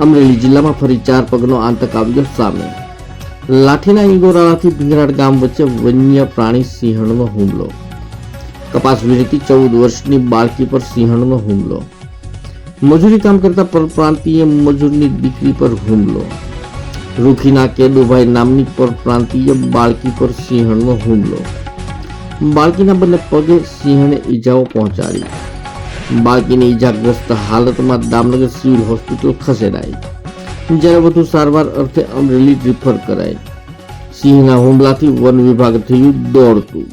અમરેલી જિલ્લામાં ફરી ચાર પગનો આતંક આવ્યો સામે. લાઠીના ઇંગોરાળાથી ભીંગરાડ ગામ વચ્ચે વન્ય પ્રાણી સિંહણનો હુમલો. કપાસ વીણતી ચૌદ વર્ષની બાળકી પર સિંહણનો હુમલો. મજૂરી કામ કરતા પરપ્રાંતીય મજૂરની દીકરી પર હુમલો. રૂખીના કેદુભાઈ નામની પરપ્રાંતીય બાળકી પર સિંહણનો હુમલો. બાળકીના બંને પગે સિંહણે ઈજાઓ પહોંચાડી. બાળકીની ઈજાગ્રસ્ત હાલતમાં દામનગર સિવિલ હોસ્પિટલ ખસેડાઈ. જ્યારે વધુ સારવાર અર્થે અમરેલી રિફર કરાઈ. સિંહના હુમલાથી વન વિભાગ થયું દોડતું.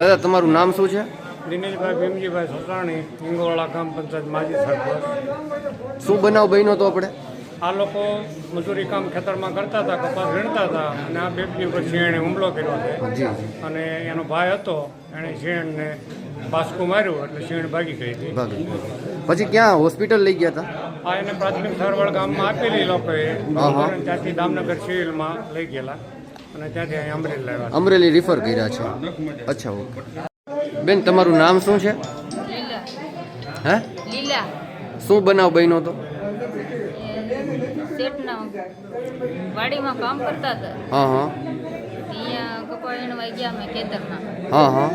દાદા તમારું નામ શું છે? દિનેશભાઈ ભીમજીભાઈ સસાણી હિંગોવાળા ગામ પંચાયત માજી સરપંચ. શું બનાવ બન્યો તો આપણે? આ લોકો મજૂરી કામ ખેતરમાં કરતા હતા કપાસ વીણતા હતા અને આ બેબની ઉપર શિયાળે હુમલો કર્યો છે. અને એનો ભાઈ હતો એણે શિયાળને બાસકું માર્યો એટલે શિયાળ ભાગી ગઈ હતી. ભાગી પછી ક્યાં હોસ્પિટલ લઈ ગયા હતા? આ એને પ્રાથમિક સારવાર ગામમાં આપેલી લોકોએ. હા, હા. ત્યાંથી દામનગર સિવિલમાં લઈ ગયેલા. અને ત્યાંથી અહીં અમરેલી લાવ્યા અમરેલી રિફર કર્યા છે. અચ્છા ઓકે. બેન તમારું નામ શું છે? હે? લીલા. શું બનાવ બન્યો તો શેઠના વાડીમાં કામ કરતા હતા. હા હા. અહીંયા કપાળીને વાગ્યા અમે ખેતરમાં. હા હા.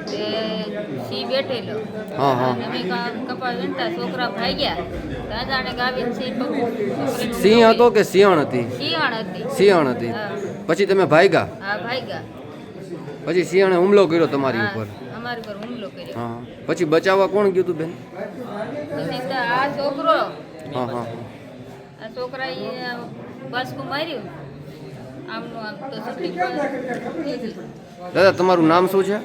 તે સિંહ બેઠેલો. હા, હા. અને અમે કા- કપાળ વીણતા છોકરા ભાગ્યા. દાદાને ગાવીને સિંહ પકડ્યું. સિંહ હતો કે સિંહણ હતી? સિંહણ હતી. સિંહણ હતી. હા. પછી તમે ભાગ્યા? હા ભાગ્યા. પછી સિંહણે હુમલો કર્યો તમારી ઉપર? હા, અમારી પર હુમલો કર્યો. હા. પછી બચાવવા કોણ ગયું હતું બેન? પછી તો આ છોકરો. હા હા આ છોકરાએ બાસકું માર્યું. દાદા તમારું નામ શું છે?